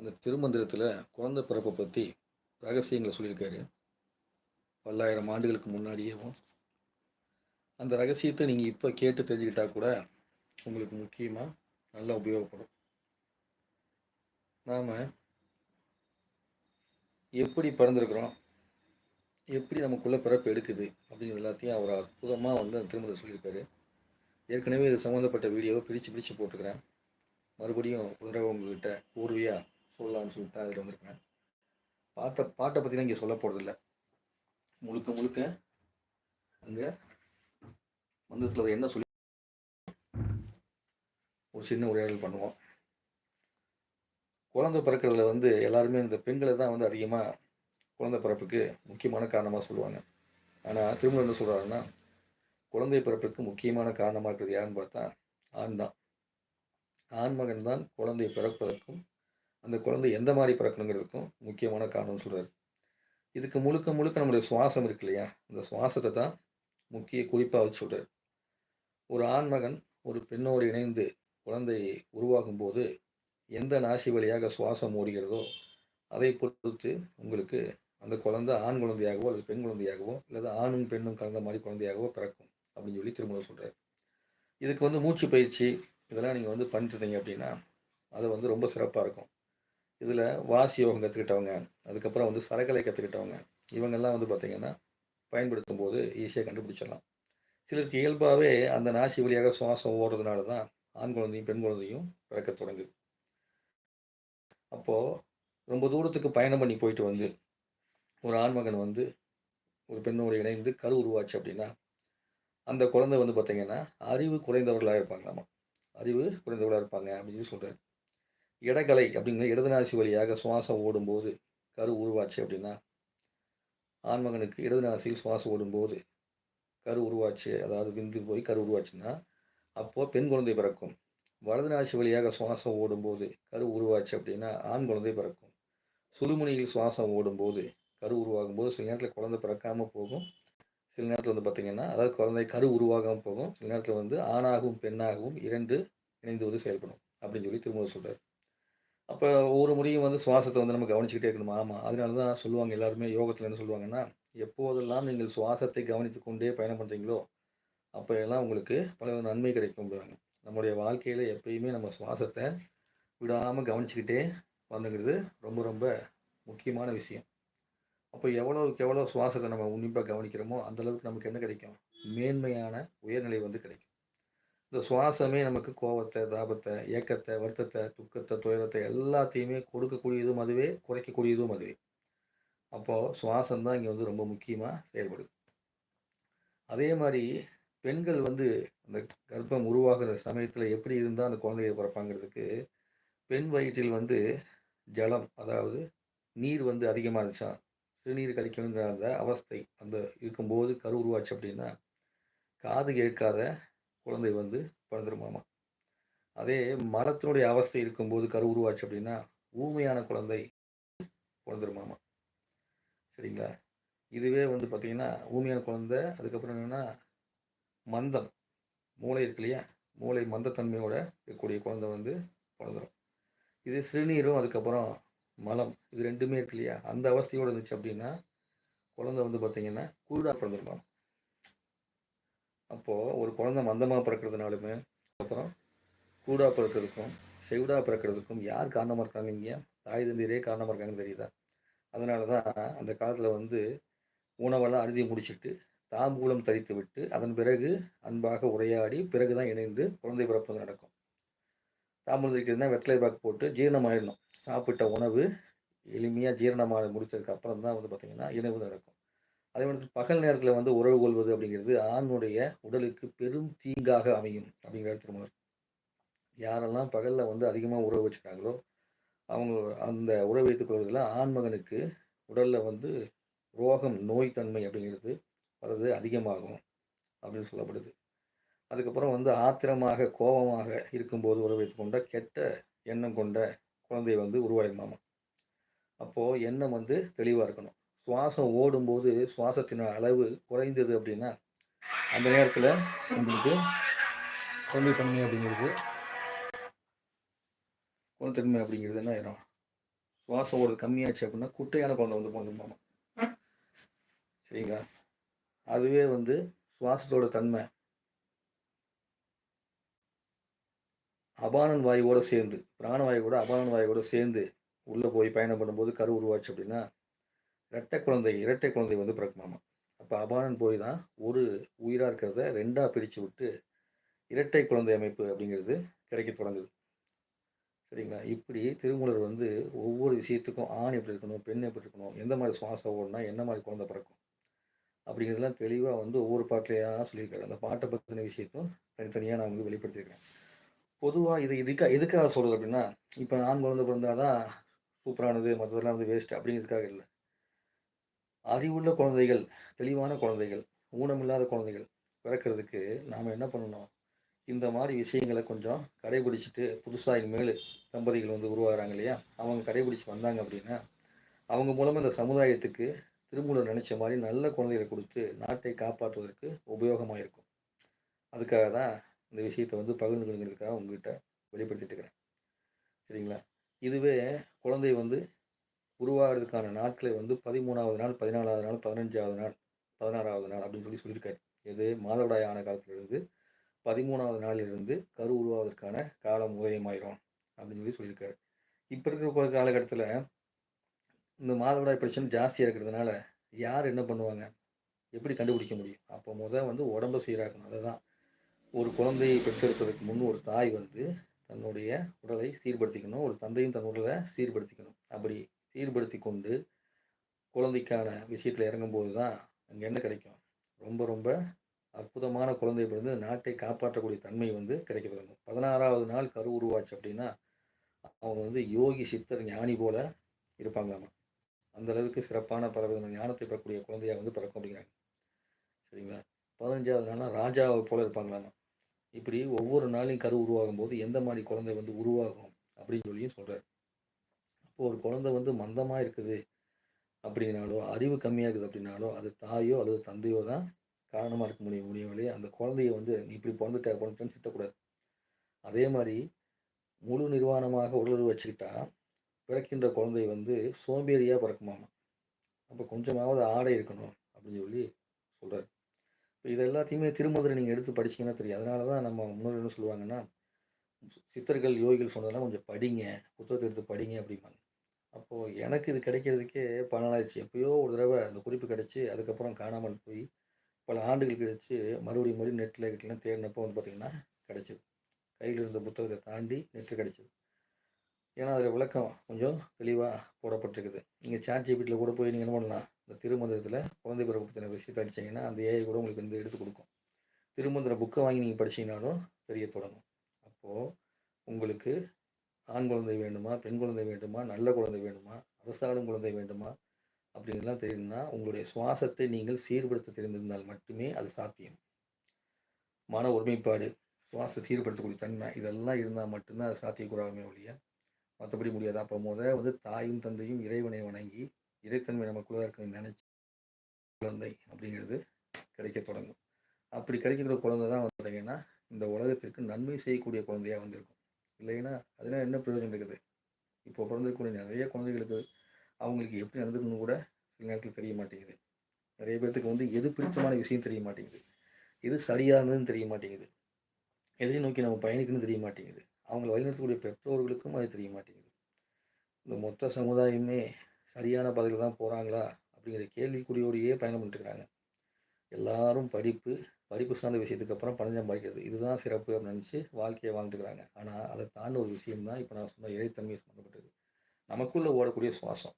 அந்த திருமந்திரத்தில் குழந்தை பிறப்பை பற்றி ரகசியங்களை சொல்லியிருக்காரு. பல்லாயிரம் ஆண்டுகளுக்கு முன்னாடியேவும் அந்த ரகசியத்தை நீங்கள் இப்போ கேட்டு தெரிஞ்சுக்கிட்டால் கூட உங்களுக்கு முக்கியமாக நல்லா உபயோகப்படும். நாம் எப்படி பிறந்திருக்கிறோம் எப்படி நமக்குள்ளே பிறப்பு எடுக்குது அப்படிங்கிறது எல்லாத்தையும் அவர் அற்புதமாக வந்து அந்த திருமணத்தை சொல்லியிருக்காரு. ஏற்கனவே இது சம்மந்தப்பட்ட வீடியோவை பிரித்து பிரித்து போட்டுக்கிறேன் மறுபடியும் ஒரு தடவை உங்கள்கிட்ட ஊர்வியாக சொல்லலாம்னு சொல்லிட்டு தான் அதில் வந்திருக்கேன். பாட்டை பாட்டை பற்றிலாம் இங்கே சொல்ல போகிறதில்ல முழுக்க முழுக்க அங்கே மந்திரத்தில் என்ன சொல்லி ஒரு சின்ன உரையாடல் பண்ணுவோம். குழந்தை பிறக்கிறதுல வந்து எல்லாருமே இந்த பெண்களை தான் வந்து அதிகமாக குழந்தை பிறப்புக்கு முக்கியமான காரணமாக சொல்லுவாங்க. ஆனால் திருமணம் என்ன சொல்கிறாருன்னா குழந்தை பிறப்புக்கு முக்கியமான காரணமாக இருக்கிறது யாருன்னு பார்த்தா ஆண் தான். ஆண் மகன் தான் குழந்தை பிறப்பதற்கும் அந்த குழந்தை எந்த மாதிரி பிறக்கணுங்கிறதுக்கும் முக்கியமான காரணம்னு சொல்கிறார் இதுக்கு முழுக்க முழுக்க நம்மளுடைய சுவாசம் இருக்கு இல்லையா? அந்த சுவாசத்தை தான் முக்கிய குறிப்பாக வச்சு சொல்கிறார் ஒரு ஆண்மகன் ஒரு பெண்ணோடு இணைந்து குழந்தை உருவாகும் போது எந்த நாசி வழியாக சுவாசம் ஓடுகிறதோ அதை பொறுத்து உங்களுக்கு அந்த குழந்தை ஆண் குழந்தையாகவோ அல்லது பெண் குழந்தையாகவோ அல்லது ஆணும் பெண்ணும் கலந்த மாதிரி குழந்தையாகவோ பிறக்கும் அப்படின்னு சொல்லி திருமணம் சொல்கிறார் இதுக்கு வந்து மூச்சு பயிற்சி இதெல்லாம் நீங்கள் வந்து பண்ணிட்டுருந்தீங்க அப்படின்னா அது வந்து ரொம்ப சிறப்பாக இருக்கும். இதில் வாசி யோகம் கற்றுக்கிட்டவங்க அதுக்கப்புறம் வந்து சரக்கலை கற்றுக்கிட்டவங்க இவங்கெல்லாம் வந்து பார்த்திங்கன்னா பயன்படுத்தும் போது ஈஸியாக கண்டுபிடிச்சிடலாம். சிலருக்கு இயல்பாகவே அந்த நாசி வழியாக சுவாசம் ஓடுறதுனால தான் ஆண் குழந்தையும் பெண் குழந்தையும் பிறக்க தொடங்குது. அப்போது ரொம்ப தூரத்துக்கு பயணம் பண்ணி போயிட்டு வந்து ஒரு ஆண்மகன் வந்து ஒரு பெண்ணோடு இணைந்து கரு உருவாச்சு அப்படின்னா அந்த குழந்தை வந்து பார்த்திங்கன்னா அறிவு குறைந்தவர்களாக இருப்பாங்களாமா? அறிவு குறைந்தவர்களாக இருப்பாங்க அப்படின்னு சொல்கிறார் இடகலை அப்படிங்கிற இடதுநாசி வழியாக சுவாசம் ஓடும்போது கரு உருவாச்சு அப்படின்னா ஆண்மகனுக்கு இடதுநாசியில் சுவாசம் ஓடும்போது கரு உருவாச்சு அதாவது விந்து போய் கரு உருவாச்சுன்னா அப்போது பெண் குழந்தை பிறக்கும். வலதுநாசி வழியாக சுவாசம் ஓடும்போது கரு உருவாச்சு அப்படின்னா ஆண் குழந்தை பிறக்கும். சுழுமுனியில் சுவாசம் ஓடும்போது கரு உருவாகும் போது சில நேரத்தில் குழந்தை பிறக்காமல் போகும். சில நேரத்தில் வந்து பார்த்திங்கன்னா அதாவது குழந்தை கரு உருவாகாமல் போகும். சில நேரத்தில் வந்து ஆணாகவும் பெண்ணாகவும் இரண்டு இணைந்து வந்து செயல்படும் அப்படின்னு சொல்லி திரும்ப சொல்கிறார் அப்போ ஒவ்வொரு முறையும் வந்து சுவாசத்தை வந்து நம்ம கவனிச்சுக்கிட்டே இருக்கணும்? ஆமாம் அதனால தான் சொல்லுவாங்க எல்லாருமே யோகத்தில் என்ன சொல்லுவாங்கன்னா எப்போதெல்லாம் நீங்கள் சுவாசத்தை கவனித்து கொண்டே பயணம் பண்ணுறீங்களோ அப்போ எல்லாம் உங்களுக்கு பல நன்மை கிடைக்கும் நம்முடைய வாழ்க்கையில் எப்பயுமே நம்ம சுவாசத்தை விடாமல் கவனிச்சுக்கிட்டே வந்துங்கிறது ரொம்ப ரொம்ப முக்கியமான விஷயம். அப்போ எவ்வளோக்கு எவ்வளோ சுவாசத்தை நம்ம உன்னிப்பாக கவனிக்கிறோமோ அந்தளவுக்கு நமக்கு என்ன கிடைக்கும்? மேன்மையான உயர்நிலை வந்து கிடைக்கும். இந்த சுவாசமே நமக்கு கோபத்தை தாபத்தை ஏக்கத்தை வருத்தத்தை துக்கத்தை துயரத்தை எல்லாத்தையுமே கொடுக்கக்கூடியதும் அதுவே குறைக்கக்கூடியதும் அதுவே. அப்போது சுவாசம் தான் இங்கே வந்து ரொம்ப முக்கியமாக செயல்படுது. அதே மாதிரி பெண்கள் வந்து அந்த கர்ப்பம் உருவாகிற சமயத்தில் எப்படி இருந்தால் அந்த குழந்தைய பிறப்பாங்கிறதுக்கு பெண் வயிற்றில் வந்து ஜலம் அதாவது நீர் வந்து அதிகமாக இருந்துச்சா சிறுநீர் கழிக்கணுங்கிற அந்த அவஸ்தை அந்த இருக்கும்போது கரு உருவாச்சு அப்படின்னா காது கேட்காத குழந்தை வந்து பிறந்துருமாமா அதே மரத்தினுடைய அவஸ்தை இருக்கும்போது கரு உருவாச்சு அப்படின்னா ஊமையான குழந்தை பிறந்துருமாமா சரிங்களா? இதுவே வந்து பார்த்திங்கன்னா ஊமையான குழந்தை அதுக்கப்புறம் என்னென்னா மந்தம். மூளை இருக்கு இல்லையா? மூளை மந்தத்தன்மையோட இருக்கக்கூடிய குழந்தை வந்து பிறந்துடும் இது சிறுநீரும் அதுக்கப்புறம் மலம். இது ரெண்டுமே இருக்கு இல்லையா? அந்த அவஸ்தையோடு இருந்துச்சு அப்படின்னா குழந்தை வந்து பார்த்திங்கன்னா குருடாக பிறந்திருப்பாங்க. அப்போது ஒரு குழந்தை மந்தமாக பிறக்கிறதுனாலுமே அப்புறம் கூடா பிறக்கிறதுக்கும் செவிடா பிறக்கிறதுக்கும் யார் காரணமாக இருக்காங்க இங்கே? தாய் தந்தையரே காரணமாக இருக்காங்கன்னு தெரியுதா? அதனால தான் அந்த காலத்தில் வந்து உணவெல்லாம் அறுதி முடிச்சுட்டு தாம்பூலம் தரித்து விட்டு அதன் பிறகு அன்பாக உரையாடி பிறகு தான் இணைந்து குழந்தை பிறப்பு நடக்கும். தாம்பூலம் தரிக்கிறதுனா வெட்டலை பாக்கு போட்டு ஜீரணமாயிடணும் சாப்பிட்ட உணவு எளிமையாக ஜீரணமாக முடித்ததுக்கு அப்புறம் தான் வந்து பார்த்திங்கன்னா இணைவு நடக்கும். அதே மாதிரி பகல் நேரத்தில் வந்து உறவு கொள்வது அப்படிங்கிறது ஆணுடைய உடலுக்கு பெரும் தீங்காக அமையும் அப்படிங்கிற திருமணம் யாரெல்லாம் பகலில் வந்து அதிகமாக உறவு வச்சுக்கிறாங்களோ அவங்க அந்த உறவு வைத்துக் கொள்வதில் ஆண்மகனுக்கு உடலில் வந்து ரோகம் நோய் தன்மை அப்படிங்கிறது வர்றது அதிகமாகும் அப்படின்னு சொல்லப்படுது. அதுக்கப்புறம் வந்து ஆத்திரமாக கோபமாக இருக்கும்போது உறவு வைத்து கொண்ட கெட்ட எண்ணம் கொண்ட குழந்தை வந்து உருவாயிருமாமா அப்போது எண்ணம் வந்து தெளிவாக இருக்கணும். சுவாசம் ஓடும்போது சுவாசத்தின் அளவு குறைந்தது அப்படின்னா அந்த நேரத்தில் உங்களுக்கு குழந்தைத்தன்மை அப்படிங்கிறது குழந்தைத்தன்மை அப்படிங்கிறது என்ன ஆயிரும்? சுவாசம் ஓடுறது கம்மியாச்சு அப்படின்னா குட்டையான குழந்தை வந்து பிறந்துருமாமா? சரிங்களா? அதுவே வந்து சுவாசத்தோட தன்மை அபானன் வாயுவோட சேர்ந்து பிராணவாயுவோட அபானன் வாயுவோட சேர்ந்து உள்ளே போய் பயணம் பண்ணும்போது கரு உருவாச்சு அப்படின்னா இரட்டை குழந்தை இரட்டை குழந்தை வந்து பிறக்குமாமா. அப்போ அபானன் போய் தான் ஒரு உயிராக இருக்கிறத ரெண்டாக பிரித்து விட்டு இரட்டை குழந்தை அமைப்பு அப்படிங்கிறது கிடைக்க தொடங்குது. சரிங்களா? இப்படி திருமூலர் வந்து ஒவ்வொரு விஷயத்துக்கும் ஆண் எப்படி இருக்கணும் பெண் எப்படி இருக்கணும் எந்த மாதிரி சுவாசம் ஓடனா என்ன மாதிரி குழந்தை பிறக்கும் அப்படிங்கிறதுலாம் தெளிவாக வந்து ஒவ்வொரு பாட்டிலையாக சொல்லியிருக்காரு. அந்த பாட்டை பற்றின விஷயத்தும் தனித்தனியாக நான் வந்து வெளிப்படுத்தியிருக்கேன். பொதுவாக இது இதுக்காக எதுக்காக சொல்கிறது அப்படின்னா இப்போ ஆண் குழந்தை பிறந்தாதான் சூப்பரானது மற்றதெல்லாம் வந்து வேஸ்ட் அப்படிங்கிறதுக்காக இல்லை. அறிவுள்ள குழந்தைகள் தெளிவான குழந்தைகள் ஊனமில்லாத குழந்தைகள் பிறக்கிறதுக்கு நாம் என்ன பண்ணணும்? இந்த மாதிரி விஷயங்களை கொஞ்சம் கடைபிடிச்சிட்டு புதுசாக இனிமேல் தம்பதிகள் வந்து உருவாகிறாங்க இல்லையா? அவங்க கடைபிடிச்சி வந்தாங்க அப்படின்னா அவங்க மூலமாக இந்த சமுதாயத்துக்கு திருமூலர் நினச்ச மாதிரி நல்ல குழந்தைகளை கொடுத்து நாட்டை காப்பாற்றுவதற்கு உபயோகமாக இருக்கும் அதுக்காக தான் இந்த விஷயத்தை வந்து பகிர்ந்துக்கணுங்கிறதுக்காக உங்ககிட்ட வெளிப்படுத்திட்டு இருக்கிறேன். சரிங்களா? இதுவே குழந்தை வந்து உருவாகிறதுக்கான நாட்களை வந்து பதிமூணாவது நாள் பதினாலாவது நாள் பதினஞ்சாவது நாள் பதினாறாவது நாள் அப்படின்னு சொல்லி சொல்லியிருக்காரு. எது மாதவிடாய் ஆன காலத்திலிருந்து பதிமூணாவது நாளிலிருந்து கரு உருவாவதற்கான காலம் உதயமாயிரும் அப்படின்னு சொல்லி சொல்லியிருக்காரு. இப்போ இருக்கிற காலகட்டத்தில் இந்த மாதவிடாய் பிரச்சனை ஜாஸ்தியாக இருக்கிறதுனால யார் என்ன பண்ணுவாங்க? எப்படி கண்டுபிடிக்க முடியும்? அப்போ முதல் வந்து உடம்பை சீராக்கணும். அதை தான் ஒரு குழந்தையை பெற்றெடுப்பதற்கு முன் ஒரு தாய் வந்து தன்னுடைய உடலை சீர்படுத்திக்கணும். ஒரு தந்தையும் தன் உடலை சீர்படுத்திக்கணும். அப்படி சீர்படுத்தி கொண்டு குழந்தைக்கான விஷயத்தில் இறங்கும்போது தான் அங்கே என்ன கிடைக்கும்? ரொம்ப ரொம்ப அற்புதமான குழந்தை பிறந்து நாட்டை காப்பாற்றக்கூடிய தன்மை வந்து கிடைக்க தொடங்கும் பதினாறாவது நாள் கரு உருவாச்சு அப்படின்னா அவங்க வந்து யோகி சித்தர் ஞானி போல இருப்பாங்களாமா? அந்த அளவுக்கு சிறப்பான பல விதமான ஞானத்தை பெறக்கூடிய குழந்தையாக வந்து பிறக்கும் அப்படிங்கிறாங்க. சரிங்களா? பதினஞ்சாவது நாளாக ராஜாவை போல இருப்பாங்களாமா? இப்படி ஒவ்வொரு நாளையும் கரு உருவாகும் போது எந்த மாதிரி குழந்தை வந்து உருவாகும் அப்படின்னு சொல்லியும் சொல்கிறார் ஒரு குழந்தை வந்து மந்தமாக இருக்குது அப்படின்னாலோ அறிவு கம்மியாக இருக்குது அப்படின்னாலோ அது தாயோ அல்லது தந்தையோ தான் காரணமாக இருக்க முடியும். முடியவில்லை அந்த குழந்தைய வந்து நீ இப்படி பிறந்துட்ட பிறந்துட்டேன்னு திட்டக்கூடாது அதே மாதிரி முழு நிர்வாணமாக உடலுறவு வச்சுக்கிட்டா பிறக்கின்ற குழந்தை வந்து சோம்பேறியாக பிறக்குமாமா. அப்போ கொஞ்சமாவது ஆடை இருக்கணும் அப்படின்னு சொல்லி சொல்கிறார் இப்போ இது எல்லாத்தையுமே திருமதுரை நீங்கள் எடுத்து படிச்சீங்கன்னா தெரியும். அதனால தான் நம்ம முன்னோர் என்ன சொல்லுவாங்கன்னா சித்தர்கள் யோகிகள் சொன்னதெல்லாம் கொஞ்சம் படிங்க புத்தகத்தை எடுத்து படிங்க அப்படிம்பாங்க. அப்போது எனக்கு இது கிடைக்கிறதுக்கே பல நாளாச்சு எப்பயோ ஒரு தடவை அந்த குறிப்பு கிடச்சி அதுக்கப்புறம் காணாமல் போய் பல ஆண்டுகள் கிடச்சி மறுபடியும் மறுபடியும் நெட்டில் கிட்டலாம் தேடினப்போ வந்து பார்த்திங்கன்னா கிடச்சிது. கையில் இருந்த புத்தகத்தை தாண்டி நெட்டில் கிடச்சிது. ஏன்னா அதில் விளக்கம் கொஞ்சம் தெளிவாக போடப்பட்டிருக்குது. நீங்கள் சாட் ஜிபிட்டியில் கூட போய் நீங்கள் என்ன பண்ணலாம்? இந்த திருமந்திரத்தில் குழந்தை பிறப்பு பற்றின விஷயத்தை அடிச்சிங்கன்னா அந்த ஏஐ கூட உங்களுக்கு வந்து எடுத்து கொடுக்கும். திருமந்திர புக்கை வாங்கி நீங்கள் படிச்சீங்கனாலும் தெரிய தொடங்கும். அப்போது உங்களுக்கு ஆண் குழந்தை வேண்டுமா பெண் குழந்தை வேண்டுமா நல்ல குழந்தை வேண்டுமா அரசாளும் குழந்தை வேண்டுமா அப்படிங்கிறதுலாம் தெரியணும்னா உங்களுடைய சுவாசத்தை நீங்கள் சீர்படுத்த தெரிந்திருந்தால் மட்டுமே அது சாத்தியம். மன ஒருமைப்பாடு சுவாச சீர்படுத்தக்கூடிய தன்மை இதெல்லாம் இருந்தால் மட்டும்தான் அது சாத்தியக்கூடாமே ஒழிய மற்றபடி முடியாது. அப்போ முத வந்து தாயும் தந்தையும் இறைவனை வணங்கி இறைத்தன்மை நமக்குள்ளே இருக்க நினைச்சு குழந்தை அப்படிங்கிறது கிடைக்க தொடங்கும். அப்படி கிடைக்கிற குழந்தை தான் பார்த்தீங்கன்னா இந்த உலகத்திற்கு நன்மை செய்யக்கூடிய குழந்தையாக வந்திருக்கும். இல்லைன்னா அதனால் என்ன பிரயோஜனம் இருக்குது? இப்போ பிறந்திருக்கக்கூடிய நிறைய குழந்தைகளுக்கு அவங்களுக்கு எப்படி நடந்துக்கணும் கூட சில நேரத்தில் தெரிய மாட்டேங்குது. நிறைய பேர்த்துக்கு வந்து எது பிடிச்சமான விஷயம் தெரிய மாட்டேங்குது. எது சரியானதுன்னு தெரிய மாட்டேங்குது. எதை நோக்கி நம்ம பயணிக்கணும்னு தெரிய மாட்டேங்குது. அவங்களை வழிநடத்தக்கூடிய பெற்றோர்களுக்கும் அது தெரிய மாட்டேங்குது. இந்த மொத்த சமுதாயமே சரியான பதில் தான் போகிறாங்களா அப்படிங்கிற கேள்விக்குறியோடையே பயணம் பண்ணிட்டுருக்காங்க எல்லாரும் படிப்பு படிப்பு சார்ந்த விஷயத்துக்கு அப்புறம் பணம் சம்பாதிக்கிறது இதுதான் சிறப்பு அப்படின்னு நினச்சி வாழ்க்கையை வாழ்ந்துக்கிறாங்க. ஆனால் அதை தாண்டி ஒரு விஷயம் தான் இப்போ நான் சொன்ன இறைத்தன்மை சம்மந்தப்பட்டது நமக்குள்ளே ஓடக்கூடிய சுவாசம்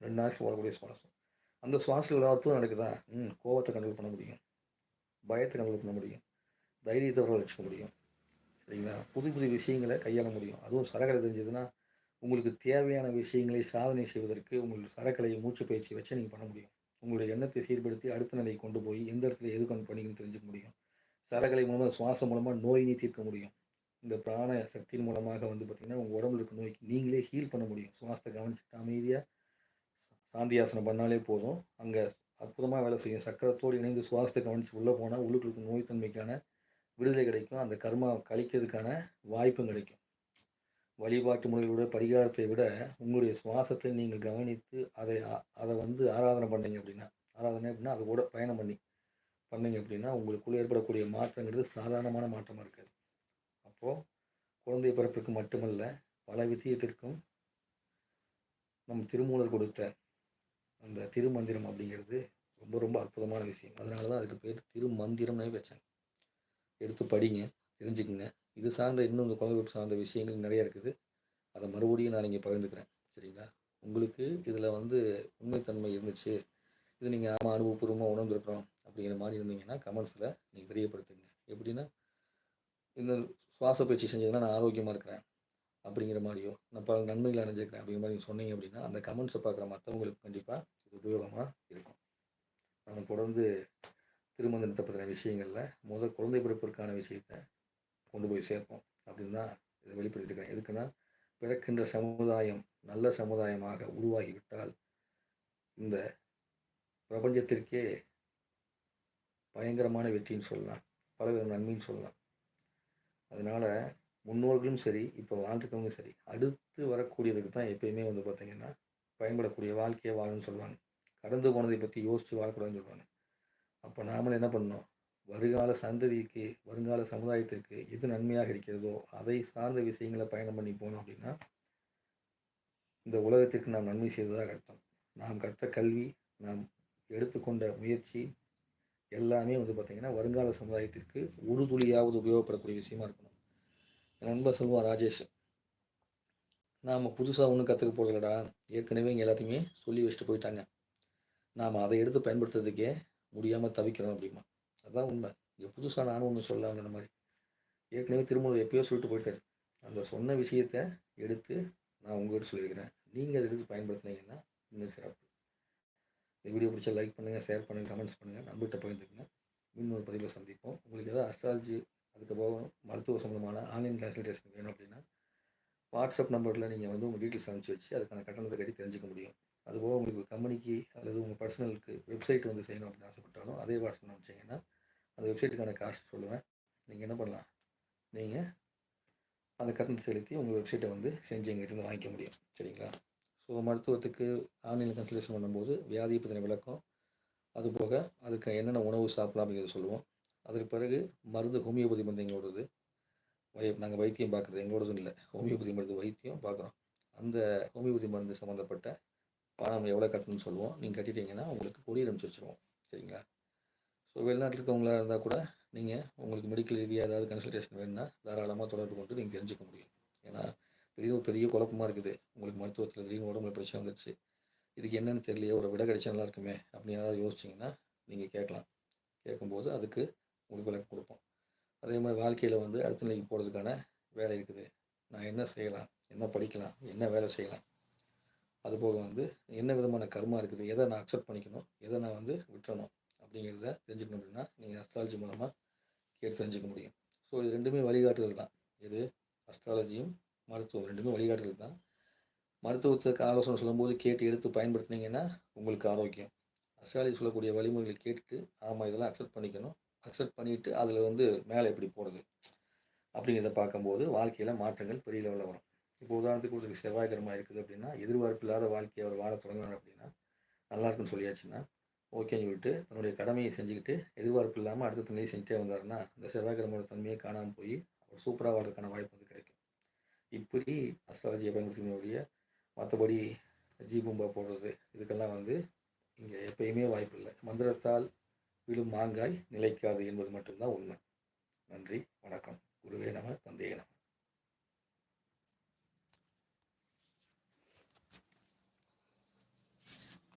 ரெண்டு நாளைக்கு ஓடக்கூடிய சுவாசம். அந்த சுவாசம் எல்லாத்தும் நடக்குதா? ம் கோவத்தை கண்ட்ரோல் பண்ண முடியும். பயத்தை கண்ட்ரோல் பண்ண முடியும். தைரியத்தை வச்சுக்க முடியும். சரிங்களா? புது புது விஷயங்களை கையாள முடியும். அதுவும் சரக்கடை தெரிஞ்சதுன்னா உங்களுக்கு தேவையான விஷயங்களை சாதனை செய்வதற்கு உங்களுக்கு சரக்கலையை மூச்சு பயிற்சி வச்சு நீங்கள் பண்ண முடியும். உங்களுடைய எண்ணத்தை சீர்படுத்தி அடுத்த நிலையை கொண்டு போய் எந்த இடத்துல எது கொண்டு பண்ணிக்கணும்னு தெரிஞ்சுக்க முடியும். சரகலை மூலமாக சுவாசம் மூலமாக நோயினை தீர்க்க முடியும். இந்த பிராண சக்தியின் மூலமாக வந்து பார்த்திங்கன்னா உங்கள் உடம்புல இருக்க நோய்க்கு நீங்களே ஹீல் பண்ண முடியும். சுவாசத்தை கவனிச்சுட்டு அமைதியாக சாந்தியாசனம் பண்ணாலே போதும். அங்கே அற்புதமாக வேலை செய்யும். சக்கரத்தோடு இணைந்து சுவாசத்தை கவனித்து உள்ளே போனால் உள்ளுக்கு நோய் தன்மைக்கான விடுதலை கிடைக்கும். அந்த கர்மா கழிக்கிறதுக்கான வாய்ப்பும் கிடைக்கும். வழிபாட்டு முறைகளோட பரிகாரத்தை விட உங்களுடைய சுவாசத்தை நீங்கள் கவனித்து அதை அதை வந்து ஆராதனை பண்ணீங்க அப்படின்னா ஆராதனை அப்படின்னா அதை கூட பயணம் பண்ணி பண்ணீங்க அப்படின்னா உங்களுக்குள்ளே ஏற்படக்கூடிய மாற்றங்கிறது சாதாரணமான மாற்றமாக இருக்காது. அப்போது குழந்தை பிறப்பிற்கு மட்டுமல்ல பல விஷயத்திற்கும் நம் திருமூலர் கொடுத்த அந்த திருமந்திரம் அப்படிங்கிறது ரொம்ப ரொம்ப அற்புதமான விஷயம். அதனால தான் அதுக்கு பேர் திருமந்திரம்னே வச்சாங்க. எடுத்து படிங்க தெரிஞ்சுக்குங்க. இது சார்ந்த இன்னும் இந்த குழந்தை சார்ந்த விஷயங்கள் நிறைய இருக்குது. அதை மறுபடியும் நான் இங்கே பகிர்ந்துக்கிறேன். சரிங்களா? உங்களுக்கு இதில் வந்து உண்மைத்தன்மை இருந்துச்சு. இது நீங்கள் ஆமாம் அனுபவபூர்வமாக உணர்ந்துருக்குறோம் அப்படிங்கிற மாதிரி இருந்தீங்கன்னா கமெண்ட்ஸில் நீங்கள் தெரியப்படுத்துங்க. எப்படின்னா இந்த சுவாச பயிற்சி செஞ்சதுன்னா நான் ஆரோக்கியமாக இருக்கிறேன் அப்படிங்கிற மாதிரியோ நான் பல நன்மைகள் அடைஞ்சிருக்கிறேன் அப்படிங்கிற மாதிரி நீங்கள் சொன்னீங்க அப்படின்னா அந்த கமெண்ட்ஸை பார்க்குற மற்றவங்களுக்கு கண்டிப்பாக இது உபயோகமாக இருக்கும். நம்ம தொடர்ந்து திருமந்திரத்தை பற்றின விஷயங்களில் முதல் குழந்தை பிறப்பிற்கான விஷயத்தை கொண்டு போய் சேர்ப்போம். அப்படின்னு தான் இதை வெளிப்படுத்தியிருக்கிறேன். எதுக்குன்னா பிறக்கின்ற சமுதாயம் நல்ல சமுதாயமாக உருவாகிவிட்டால் இந்த பிரபஞ்சத்திற்கே பயங்கரமான வெற்றின்னு சொல்லலாம். பலவித நன்மைன்னு சொல்லலாம். அதனால் முன்னோர்களும் சரி இப்போ வாழ்ந்துக்கவங்க சரி அடுத்து வரக்கூடியதுக்கு தான் எப்பயுமே வந்து பார்த்திங்கன்னா பயன்படக்கூடிய வாழ்க்கையை வாழணும்னு சொல்லுவாங்க. கடந்து போனதை பற்றி யோசித்து வாழக்கூடாதுன்னு சொல்லுவாங்க. அப்போ நாமளும் என்ன பண்ணணும்? வருங்கால சந்ததிக்கு வருங்கால சமுதாயத்திற்கு எது நன்மையாக இருக்கிறதோ அதை சார்ந்த விஷயங்களை பயணம் பண்ணி போனோம் அப்படின்னா இந்த உலகத்திற்கு நாம் நன்மை செய்ததாக அர்த்தம். நாம் கற்ற கல்வி நாம் எடுத்துக்கொண்ட முயற்சி எல்லாமே வந்து பார்த்திங்கன்னா வருங்கால சமுதாயத்திற்கு உறுதுளியாவது உபயோகப்படக்கூடிய விஷயமா இருக்கணும். என் நண்பர் சொல்லுவான் ராஜேஷ் நாம் புதுசாக ஒன்றும் கற்றுக்க போகலடா ஏற்கனவே இங்கே எல்லாத்தையுமே சொல்லி வச்சுட்டு போயிட்டாங்க. நாம் அதை எடுத்து பயன்படுத்துறதுக்கே முடியாமல் தவிக்கிறோம் அப்படிமா அதுதான் உண்மை. இங்கே புதுசாக நானும் ஒன்று சொல்லலாங்கிற மாதிரி. ஏற்கனவே திருமணம் எப்பயோ சொல்லிட்டு போயிட்டார். அந்த சொன்ன விஷயத்த எடுத்து நான் உங்கள்கிட்ட சொல்லியிருக்கிறேன். நீங்கள் அதை எடுத்து பயன்படுத்துனீங்கன்னா இன்னும் சிறப்பு. இந்த வீடியோ பிடிச்சா லைக் பண்ணுங்கள் ஷேர் பண்ணுங்கள் கமெண்ட்ஸ் பண்ணுங்கள் நம்மகிட்ட பகிர்ந்துக்குங்க. இன்னொரு பதிவில் சந்திப்போம். உங்களுக்கு ஏதாவது அஸ்ட்ராலஜி அதுக்கப்புறம் மருத்துவ சம்மந்தமான ஆன்லைன் கன்சல்டேஷன் வேணும் அப்படின்னா வாட்ஸ்அப் நம்பரில் நீங்கள் வந்து உங்கள் டீட்டெயில்ஸ் அனுப்பிச்சி வச்சு அதுக்கான கட்டணத்தை கட்டி தெரிஞ்சுக்க முடியும். அதுபோக உங்களுக்கு கம்பெனிக்கு அல்லது உங்கள் பர்சனலுக்கு வெப்சைட் வந்து செய்யணும் அப்படின்னு ஆசைப்பட்டாலும் அதே வாட்ஸ்அப் அனுப்பிச்சிங்கன்னா அந்த வெப்சைட்டுக்கான காஸ்ட் சொல்லுவேன். நீங்கள் என்ன பண்ணலாம்? நீங்கள் அந்த கட்டணத்தை செலுத்தி உங்கள் வெப்சைட்டை வந்து செஞ்சு எங்கிட்ட வாங்கிக்க முடியும். சரிங்களா? ஸோ மருத்துவத்துக்கு ஆன்லைனில் கன்சல்டேஷன் பண்ணும்போது வியாதியை பற்றின விளக்கம் அதுபோக அதுக்கு என்னென்ன உணவு சாப்பிடலாம் அப்படிங்கிறத சொல்லுவோம். அதற்கு பிறகு மருந்து ஹோமியோபதி மருந்து எங்களோடது வை நாங்கள் வைத்தியம் பார்க்குறது எங்களோடதும் இல்லை. ஹோமியோபதி மருந்து வைத்தியம் பார்க்குறோம். அந்த ஹோமியோபதி மருந்து சம்மந்தப்பட்ட பணம் எவ்வளோ கட்டணும்னு சொல்லுவோம். நீங்கள் கட்டிட்டீங்கன்னா உங்களுக்கு கூடிய அனுப்பிச்சி வச்சுருவோம். சரிங்களா? ஸோ வெளிநாட்டில் இருக்கவங்களா இருந்தால் கூட நீங்கள் உங்களுக்கு மெடிக்கல் ரீதியாக ஏதாவது கன்சல்டேஷன் வேணும்னா தாராளமாக தொடர்பு கொண்டு நீங்கள் தெரிஞ்சுக்க முடியும். ஏன்னா பெரிய ஒரு பெரிய குழப்பமாக இருக்குது. உங்களுக்கு மருத்துவத்தில் திடீர்னு உடம்புல பிரச்சனை வந்துருச்சு. இதுக்கு என்னென்னு தெரியலையே ஒரு விட கிடைச்சா நல்லா இருக்குமே அப்படின்னு யாராவது யோசிச்சிங்கன்னா நீங்கள் கேட்கலாம். கேட்கும்போது அதுக்கு உங்களுக்கு விளக்கம் கொடுப்போம். அதே மாதிரி வாழ்க்கையில் வந்து அடுத்த நிலைக்கு போகிறதுக்கான வேலை இருக்குது. நான் என்ன செய்யலாம்? என்ன படிக்கலாம்? என்ன வேலை செய்யலாம்? அதுபோக வந்து என்ன விதமான கர்மா இருக்குது எதை நான் அக்செப்ட் பண்ணிக்கணும் எதை நான் வந்து விட்டுறணும் அப்படிங்கிறத தெரிஞ்சுக்கணும் அப்படின்னா நீங்கள் அஸ்ட்ராலஜி மூலமாக கேட்டு தெரிஞ்சுக்க முடியும். ஸோ இது ரெண்டுமே வழிகாட்டுதல் தான். இது அஸ்ட்ராலஜியும் மருத்துவம் ரெண்டுமே வழிகாட்டுதல் தான். மருத்துவத்துக்கு ஆலோசனை சொல்லும்போது கேட்டு எடுத்து பயன்படுத்தினீங்கன்னா உங்களுக்கு ஆரோக்கியம். அஸ்ட்ராலஜி சொல்லக்கூடிய வழிமுறைகளை கேட்டுட்டு ஆமாம் இதெல்லாம் அக்செப்ட் பண்ணிக்கணும். அக்செப்ட் பண்ணிவிட்டு அதில் வந்து மேலே எப்படி போகிறது அப்படிங்கிறத பார்க்கும்போது வாழ்க்கையில் மாற்றங்கள் பெரிய லெவலில் வரும். இப்போ உதாரணத்துக்கு ஒருத்தருக்கு செவ்வாய் இருக்குது அப்படின்னா எதிர்பார்ப்பு இல்லாத வாழ்க்கையை அவர் வாழ தொடங்குறாரு அப்படின்னா நல்லா இருக்குன்னு சொல்லியாச்சுன்னா ஓகேன்னு சொல்லிட்டு தன்னுடைய கடமையை செஞ்சுக்கிட்டு எதிர்பார்ப்பு இல்லாமல் அடுத்த துணையை செஞ்சுட்டே வந்தாருன்னா அந்த செவ்வாய் தன்மையை காணாமல் போய் அவர் சூப்பராக வாழ்றதுக்கான வாய்ப்பு வந்து கிடைக்கும். இப்படி அஸ்ட்ராலஜியை பயன்படுத்தினுடைய மற்றபடி ஜி பூம்பா போடுறது இதுக்கெல்லாம் வந்து இங்கே எப்பயுமே வாய்ப்பு இல்லை. மந்திரத்தால் விழும் மாங்காய் நிலைக்காது என்பது மட்டும்தான் உண்மை. நன்றி வணக்கம். குருவே நம தந்தையே நம.